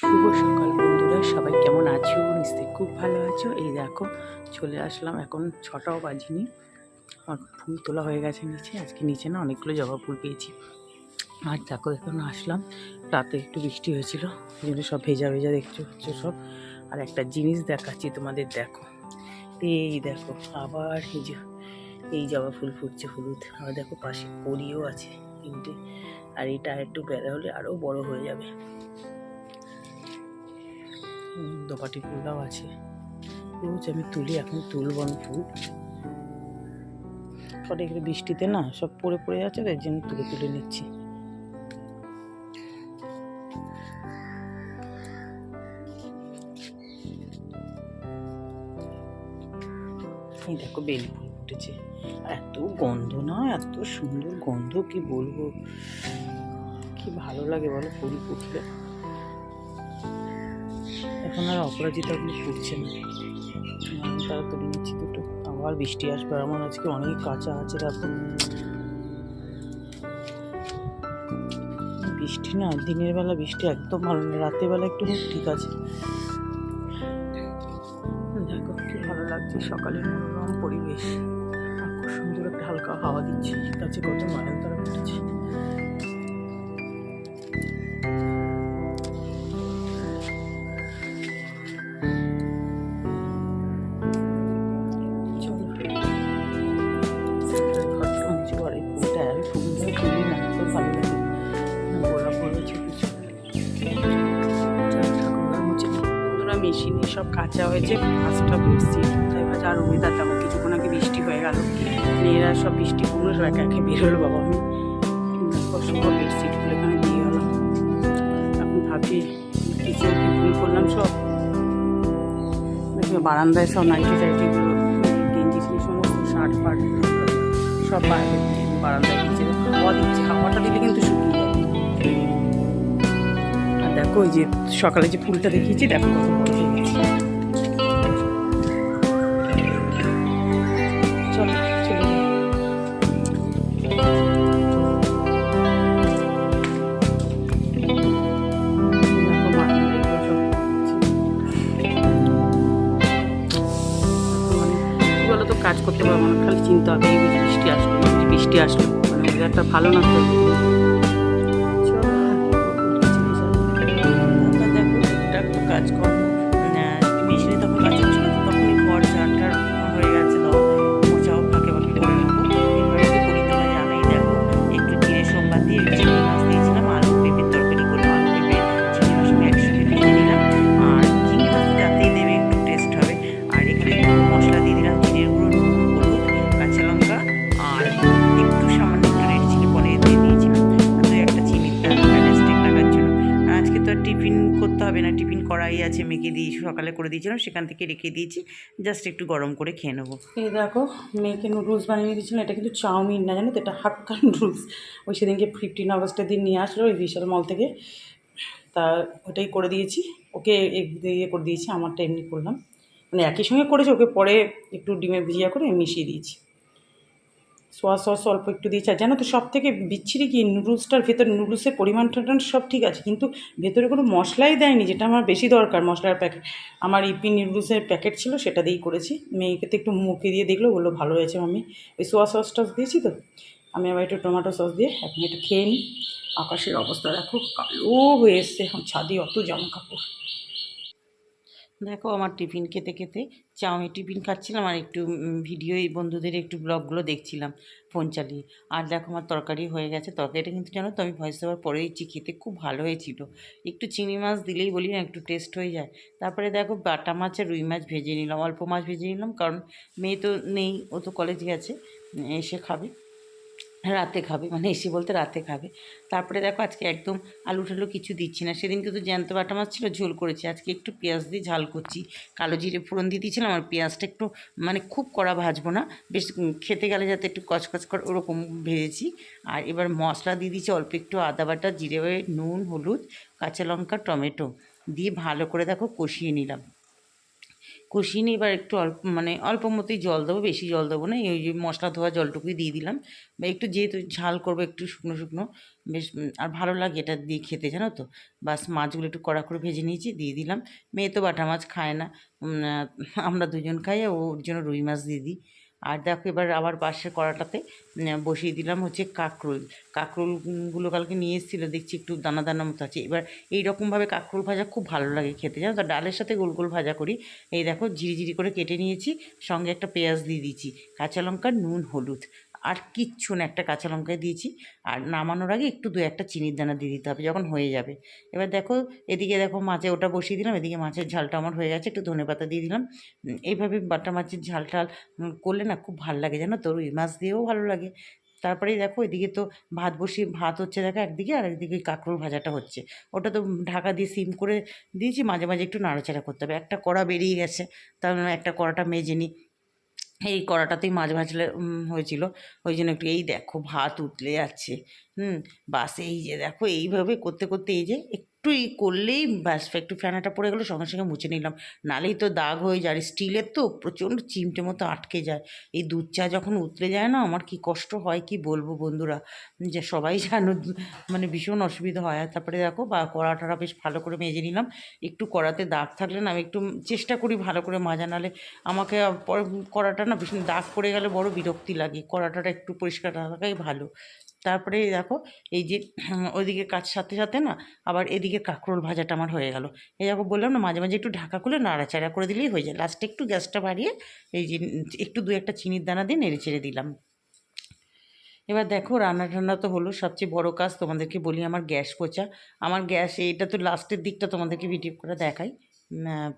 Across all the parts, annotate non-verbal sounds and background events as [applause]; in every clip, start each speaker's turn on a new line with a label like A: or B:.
A: শুভ সকাল বন্ধুরা, সবাই কেমন আছো? নিশ্চয়ই খুব ভালো আছো। এই দেখো, চলে আসলাম এখন ছটাও বাজিনি। আমার ফুল তোলা হয়ে গেছে নিচে, আজকে নিচে না অনেকগুলো জবা ফুল পেয়েছি। আর দেখো, এখন আসলাম। রাতে একটু বৃষ্টি হয়েছিল জন্য সব ভেজা ভেজা দেখছ হচ্ছে সব। আর একটা জিনিস দেখাচ্ছি তোমাদের, দেখো। এই দেখো, আবার এই যে, এই জবা ফুল ফুটছে হলুদ। আর দেখো, পাশে কড়িও আছে তিনটে। আর এটা একটু বেড়া হলে আরও বড় হয়ে যাবে। দোপাটি ফুলটাও আছে। রোজ আমি তুলি, এখন তুলব আমি ফুল। এগুলো বৃষ্টিতে না সব পড়ে পড়ে যাচ্ছে, তাই জন্য তুলে তুলে নিচ্ছি। দেখো বেলি ফুল ফুটেছে। এত গন্ধ না, এত সুন্দর গন্ধ, কি বলব? কি ভালো লাগে বলো ফুল ফুটলে। এখন আর অপরাজিতাগুলো ফুটছে না তারা তুলে নিচ্ছি দুটো। আবার বৃষ্টি আসবে। আমার আজকে অনেক কাঁচা আছে দেখো বৃষ্টি না, দিনের বেলা বৃষ্টি একদম ভালো না। রাতের বেলা একটু ঠিক আছে। দেখো কি ভালো লাগছে, সকালের মনোরম পরিবেশ। খুব সুন্দর একটা হালকা হাওয়া দিচ্ছে। গাছে কত নয়নতারা উঠেছে মেশিনে সব কাঁচা হয়েছে। পাঁচটা বেডশিট তাই ভাজ আর ওয়েদার তেমন কিছুক্ষণ আগে বৃষ্টি হয়ে গেল। মেয়েরা সব বৃষ্টি পুরো সব একে একে বেরোলো বাবা। আমি দেখো বেডশিটগুলো এখানে দিয়ে এখন ভাবছি কিছু ভুল করলাম সব। বারান্দায় সব নাইটি টাইটিগুলো, গেঞ্জি সমস্ত শার্ট ফার্ট, সব বাইরে বারান্দায় দিচ্ছে, হাওয়াটা দিলে কিন্তু দেখো যে সকালে যে ফুলটা দেখিয়েছি, দেখো কাজ করতে পারব না, খালি চিন্তা হবে, এই বৃষ্টি আসলো বৃষ্টি আসলো। মানে ওয়েদারটা ভালো না তো? করাই আছে মেখে দিয়েছি, সকালে করে দিয়েছিলাম, সেখান থেকে রেখে দিয়েছি। জাস্ট একটু গরম করে খেয়ে নেব। এই দেখো, মেয়েকে নুডলস বানিয়ে দিয়েছিলাম এটা কিন্তু চাউমিন না, জানো তো, এটা হাক্কা নুডলস ওই সেদিনকে ফিফটিন আগস্টের দিন নিয়ে আসলো, ওই বিশাল মল থেকে। তা ওটাই করে দিয়েছি। ওকে দিয়ে করে দিয়েছি, আমারটা এমনি করলাম। মানে একই সঙ্গে করেছি, ওকে পরে একটু ডিমে ভিজিয়া করে মিশিয়ে দিয়েছি। সোয়া সস অল্প একটু দিয়েছি জানো তো সব থেকে বিচ্ছিরি কি, নুডলসটার ভেতরে নুডলসের পরিমাণ টরিমাণ সব ঠিক আছে, কিন্তু ভেতরে কোনো মশলাই দেয়নি, যেটা আমার বেশি দরকার মশলার প্যাকেট। আমার ইপি নুডলসের প্যাকেট ছিল, সেটা দিয়েই করেছি। মেয়েকে তো একটু মুখে দিয়ে দেখল, বলল, ভালো হয়েছে আমি ওই সোয়া সস টস দিয়েছি তো, আমি আবার একটু টমেটো সস দিয়ে এখন একটু খেয়ে নিই। আকাশের অবস্থা দেখো, কালো হয়ে এসছে, এখন ছাদে অত জামা কাপড়। দেখো আমার টিফিন খেতে খেতে চাউমিন টিফিন খাচ্ছিলাম আর একটু ভিডিও এই বন্ধুদের একটু ব্লগগুলো দেখছিলাম ফোন চালিয়ে। আর দেখো আমার তরকারি হয়ে গেছে। তরকারিটা কিন্তু জানো তো আমি ভয়েস দেওয়ার পরে দিচ্ছি, খেতে খুব ভালো হয়েছিল। একটু চিংড়ি মাছ দিলেই বলি না, একটু টেস্ট হয়ে যায়। তারপরে দেখো বাটা মাছ আর রুই মাছ ভেজে নিলাম, অল্প মাছ ভেজে নিলাম, কারণ মেয়ে তো নেই, ও তো কলেজ গেছে এসে খাবে। রাতে খাবে মানে এসে বলতে রাতে খাবে। তারপরে দেখো আজকে একদম আলু টালু কিছু দিচ্ছি না। সেদিনকে তো জ্যান্ত বাটা মাছ ছিল, ঝোল করেছি। আজকে একটু পেঁয়াজ দিয়ে ঝাল করছি। কালো জিরে ফোড়ন দিয়ে দিয়েছিলাম, আর পেঁয়াজটা একটু মানে খুব কড়া ভাজবো না। বেশ খেতে গেলে যাতে একটু কচকচ করে ওরকম ভেজেছি। আর এবার মশলা দিয়ে দিয়েছি অল্প একটু আদা বাটা, জিরে, নুন, হলুদ, কাঁচা লঙ্কা, টমেটো। দিয়ে ভালো করে দেখো কষিয়ে নিলাম।
B: কষিয়ে নিয়ে এবার একটু অল্প মানে অল্প মতোই জল দেবো, বেশি জল দেবো না, এই যে মশলা ধোয়া জলটুকুই দিয়ে দিলাম। বা একটু যেহেতু ঝাল করব, একটু শুকনো শুকনো, বেশ আর ভালো লাগে এটা দিয়ে খেতে, জানো তো? বাস মাছগুলো একটু কড়া করে ভেজে নিয়েছি, দিয়ে দিলাম। মেয়ে তো বাটা মাছ খায় না আমরা দুজন খাই ওর জন্য রুই মাছ দিয়ে দিই। আর দেখো এবার আবার পাশের কড়াটাতে বসিয়ে দিলাম হচ্ছে কাঁকরোল। কাঁকরোলগুলো কালকে নিয়ে এসেছিল, দেখছি একটু দানা দানা মতো আছে। এবার এইরকমভাবে কাঁকরোল ভাজা খুব ভালো লাগে খেতে, জানো তো? ডালের সাথে গোল গোল ভাজা করি। এই দেখো, ঝিরিঝিরি ঝিরি করে কেটে নিয়েছি, সঙ্গে একটা পেঁয়াজ দিয়ে দিয়েছি, কাঁচা লঙ্কা, নুন, হলুদ। আর কিচ্ছু না, একটা কাঁচা লঙ্কায় দিয়েছি। আর নামানোর আগে একটু দু একটা চিনির দানা দিয়ে দিতে হবে যখন হয়ে যাবে। এবার দেখো, এদিকে দেখো মাছে ওটা বসিয়ে দিলাম, এদিকে মাছের ঝালটা আমার হয়ে গেছে, একটু ধনে পাতা দিয়ে দিলাম। এইভাবে বাটা মাছের ঝাল টাল করলে না খুব ভালো লাগে জানো তো, রুই মাছ দিয়েও ভালো লাগে। তারপরেই দেখো, এদিকে তো ভাত বসিয়ে, ভাত হচ্ছে দেখো একদিকে, আর একদিকে কাঁকরোল ভাজাটা হচ্ছে। ওটা তো ঢাকা দিয়ে সিম করে দিয়েছি, মাঝে মাঝে একটু নাড়াচাড়া করতে হবে। একটা কড়া বেরিয়ে গেছে, তার জন্য একটা কড়াটা মেজে নিই। এই কড়াটাতেই মাছ ভাজলে হয়েছিল। ওই জন্য একটু এই দেখো ভাত উতলে যাচ্ছে। হুম, বাস এই যে দেখো, এইভাবে করতে করতে এই যে একটু এই করলেই ব্যাস, একটু ফ্যানাটা পড়ে গেলো, সঙ্গে সঙ্গে মুছে নিলাম। নালেই তো দাগ হয়ে যায়, আর স্টিলের তো প্রচণ্ড চিমটে মতো আটকে যায়। এই দুধ চা যখন উতরে যায় না, আমার কি কষ্ট হয়, কি বলব বন্ধুরা? যে সবাই জানো মানে ভীষণ অসুবিধা হয়। তারপরে দেখো, বা কড়াটা বেশ ভালো করে মেজে নিলাম। একটু কড়াতে দাগ থাকলে না, আমি একটু চেষ্টা করি ভালো করে মাজা, নালে আমাকে কড়াটা না ভীষণ দাগ পড়ে গেলে বড় বিরক্তি লাগে। কড়াটা একটু পরিষ্কার রাখাই ভালো। তারপরে দেখো, এই যে [clears throat] ওইদিকে কাজ সাথে সাথে না আবার এদিকে কাঁকরোল ভাজাটা আমার হয়ে গেল। এই দেখো বললাম না, মাঝে মাঝে একটু ঢাকা খুলে নাড়াচাড়া করে দিলেই হয়ে যায়। লাস্টে একটু গ্যাসটা বাড়িয়ে এই যে একটু দু একটা চিনির দানা দিয়ে নেড়ে ছেড়ে দিলাম। এবার দেখো রান্না টান্না তো হলো, সবচেয়ে বড় কাজ তোমাদেরকে বলি আমার গ্যাস পোচা। আমার গ্যাস এটা তো লাস্টের দিকটা তোমাদেরকে ভিডিও করে দেখাই।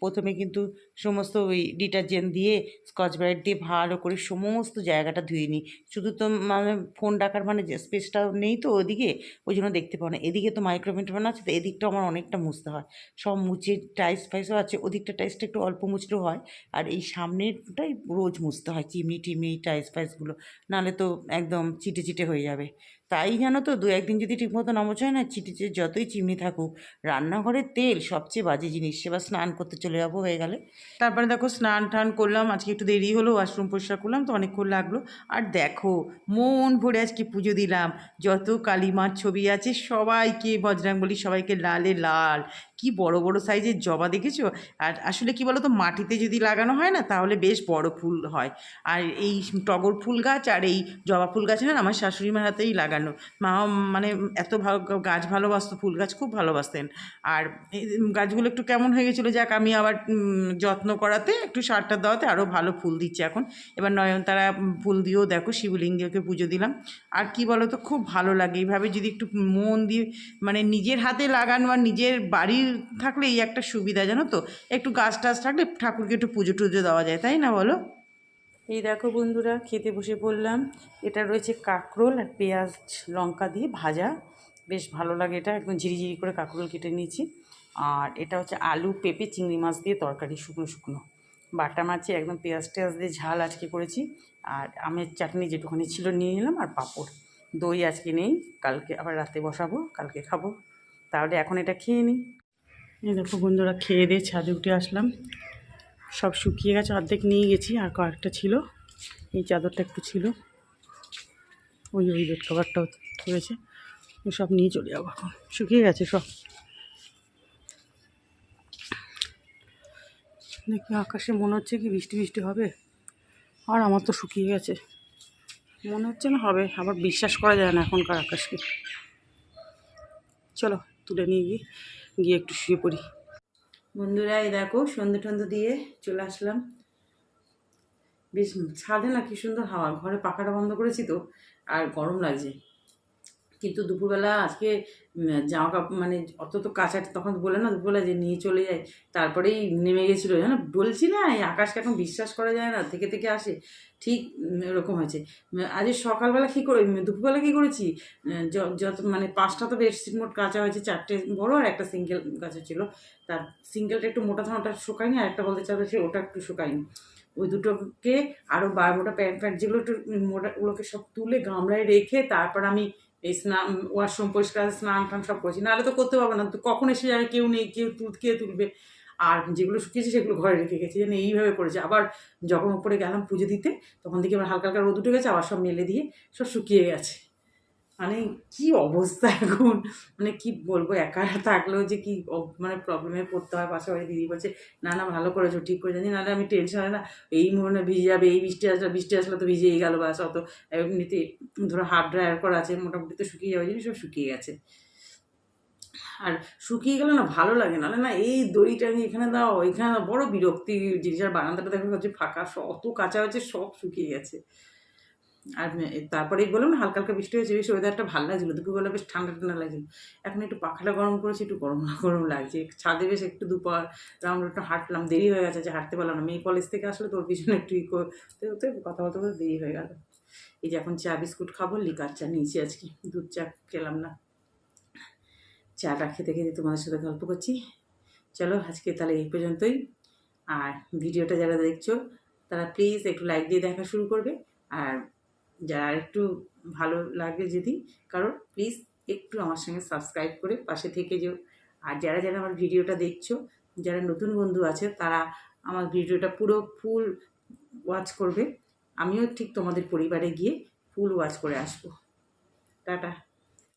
B: প্রথমে কিন্তু সমস্ত ওই ডিটারজেন্ট দিয়ে স্কচ ব্রাইট দিয়ে ভালো করে সমস্ত জায়গাটা ধুয়ে নিই। শুধু তো মানে ফোন ডাকার মানে স্পেসটা নেই তো ওদিকে, ওই জন্য দেখতে পাও না। এদিকে তো মাইক্রোমিটার বানা আছে, তো এদিকটা আমার অনেকটা মুছতে হয়। সব মুছে টাইস ফাইসও আছে, ওদিকটা টাইসটা একটু অল্প মুছলেও হয়। আর এই সামনেরটাই রোজ মুছতে হয়, চিমনি টিমনি টাইস ফাইসগুলো নাহলে তো একদম চিটে চিটে হয়ে যাবে। তাই জানো তো দু একদিন যদি ঠিকমতো নামাজ হয় না চিটে চিটে যতই চিমনি থাকুক রান্নাঘরের তেল সবচেয়ে বাজে জিনিস। সেবার স্নান করতে চলে যাব, হয়ে গেলে। তারপরে দেখো স্নান টান করলাম, আজকে একটু দেরি হলো ওয়াশরুম পরিষ্কার করলাম, তো অনেকক্ষণ লাগল। আর দেখো, মন ভরে আজকে পুজো দিলাম। যত কালীমার ছবি আছে, সবাইকে বজরাঙ্গলি সবাইকে লালে লাল। কি বড় বড় সাইজের জবা দেখেছ? আর আসলে কি বলো তো মাটিতে যদি লাগানো হয় না, তাহলে বেশ বড় ফুল হয়। আর এই টগর ফুল গাছ আর এই জবা ফুল গাছ না, আমার শাশুড়ি মার হাতেই লাগানো। মা মানে এত ভালো গাছ ভালোবাসতো, ফুল গাছ খুব ভালোবাসতেন। আর গাছগুলো একটু কেমন হয়ে গেছিল যাক, আমি আবার যত্ন করাতে একটু সারটা দেওয়াতে আরও ভালো ফুল দিচ্ছে এখন। এবার নয়নতারা ফুল দিয়েও দেখো, শিবলিঙ্গকে পুজো দিলাম। আর কি বলো তো খুব ভালো লাগে। এইভাবে যদি একটু মন দিয়ে মানে নিজের হাতে লাগানো আর নিজের বাড়ির থাকলে এই একটা সুবিধা, জানো তো? একটু গাছ টাছ থাকলে ঠাকুরকে একটু পুজো টুজো দেওয়া যায়, তাই না বলো? এই দেখো বন্ধুরা, খেতে বসে পড়লাম। এটা রয়েছে কাঁকরোল আর পেঁয়াজ লঙ্কা দিয়ে ভাজা। বেশ ভালো লাগে এটা, একদম ঝিরিঝিরি করে কাঁকরোল কেটে নিয়েছি। আর এটা হচ্ছে আলু, পেঁপে, চিংড়ি মাছ দিয়ে তরকারি, শুকনো শুকনো। বাটা মাছে একদম পেঁয়াজ টেয়াজ দিয়ে ঝাল আজকে করেছি। আর আমের চাটনি যেটুখানি ছিল নিয়ে নিলাম আর পাঁপড়। দই আজকে নেই, কালকে আবার রাতে বসাবো, কালকে খাব। তাহলে এখন এটা খেয়ে নিই। দেখো বন্ধুরা, খেয়ে দিয়ে ছাদে উঠে আসলাম। সব শুকিয়ে গেছে, অর্ধেক নিয়ে গেছি, আর কয়েকটা ছিল। এই চাদরটা একটু ছিল। ওই ওই বেড কভারটাও রয়েছে সব নিয়ে চলে যাব এখন। শুকিয়ে গেছে সব। দেখি আকাশে মনে হচ্ছে কি বৃষ্টি বৃষ্টি হবে। আর আমার তো শুকিয়ে গেছে। মনে হচ্ছে না হবে, আবার বিশ্বাস করা যায় না এখনকার আকাশকে। চলো, তুলে নিয়ে গিয়ে গিয়ে একটু শুয়ে পড়ি। বন্ধুরা, এই দেখো, সন্ধে টন্ধে দিয়ে চলে আসলাম। বেশ ছাদে না কি সুন্দর হাওয়া। ঘরে পাখাটা বন্ধ করেছি তো, আর গরম লাগছে। কিন্তু দুপুরবেলা আজকে জামা কাপড় মানে অত তো কাঁচা তখন বলে না, দুপুরবেলা যে নিয়ে চলে যায় তারপরেই নেমে গেছিল, জানো? বলছি না, এই আকাশকে এখন বিশ্বাস করা যায় না, থেকে থেকে আসে। ঠিক এরকম হয়েছে। আজ সকালবেলা কী করে দুপুরবেলা কী করেছি? যত মানে পাঁচটা তো বেডশিট মোট কাঁচা হয়েছে, চারটে বড় আর একটা সিঙ্গেল কাঁচা ছিল। তার সিঙ্গেলটা একটু মোটা ওটা শুকায়নি আর একটা বলতে চাবে সে ওটা একটু শুকায়নি। ওই দুটোকে আরও বার মোটা প্যান্ট প্যান্ট যেগুলো একটু মোটা, ওগুলোকে সব তুলে গামলায় রেখে তারপর আমি এই স্নান, ওয়াশরুম পরিষ্কার স্নান টান সব করছি। নাহলে তো করতে পারব না। তো কখন এসে যাবে? কেউ নেই, কেউ তুল, কে তুলবে?
A: আর যেগুলো শুকিয়েছে সেগুলো ঘরে রেখে গেছি। যেন এইভাবে করেছে। আবার যখন উপরে গেলাম পুজো দিতে, তখন দেখি আমার হালকা হালকা রোদ উঠে গেছে, আবার সব মেলে দিয়ে সব শুকিয়ে গেছে। মানে কি অবস্থা এখন? মানে কি বলব, একা থাকলেও যে কি মানে প্রবলেমে পড়তে হয়, পাশাপাশি দিদি বলছে, না না, ভালো করেছ, ঠিক করে জানি, নাহলে আমি টেনশন না, এই মনে ভিজে যাবে, এই বৃষ্টি আসলে বৃষ্টি আসলে তো ভিজেই গেল, বাস, অত এমনিতে ধরো হাফ ড্রায়ার করা আছে, মোটামুটি তো শুকিয়ে যাবে জিনিস সব শুকিয়ে গেছে। আর শুকিয়ে গেলে না ভালো লাগে না না, এই দড়িটা নিয়ে এখানে দাও, এখানে বড় বিরক্তি জিনিস, আর বারান্দাটা দেখা হচ্ছে ফাঁকা অত কাঁচা হচ্ছে সব শুকিয়ে গেছে। আর তারপরেই বললাম না হালকা হালকা বৃষ্টি হয়েছে, বেশ ওয়েদারটা ভালো লাগছিল দুপুরবেলা বেশ ঠান্ডা ঠান্ডা লাগছিল। এখন একটু পাখাটা গরম করেছে, একটু গরম না গরম লাগছে ছাদে বেশ একটু দুপুর রাউন্ড একটু হাঁটলাম, দেরি হয়ে গেছে, যে হাঁটতে পারলাম না, মেয়ে কলেজ থেকে আসলে তোর পিছনে একটু ই করতে হতে কথা বলতে বলতে দেরি হয়ে গেল। এই যে এখন চা, বিস্কুট খাব, লিকার চা নিয়েছি আজকে, দুধ চা খেলাম না। চাটা খেতে খেতে তোমাদের সাথে গল্প করছি। চলো আজকে তাহলে এই পর্যন্তই। আর ভিডিওটা যারা দেখছ, তারা প্লিজ একটু লাইক দিয়ে দেখা শুরু করবে। আর যারা একটু ভালো লাগে যদি, কারণ প্লিজ একটু আমার সঙ্গে সাবস্ক্রাইব করে পাশে থেকে যেও। আর যারা যারা আমার ভিডিওটা দেখছ, যারা নতুন বন্ধু আছে, তারা আমার ভিডিওটা পুরো ফুল ওয়াচ করবে। আমিও ঠিক তোমাদের পরিবারে গিয়ে ফুল ওয়াচ করে আসব। টাটা।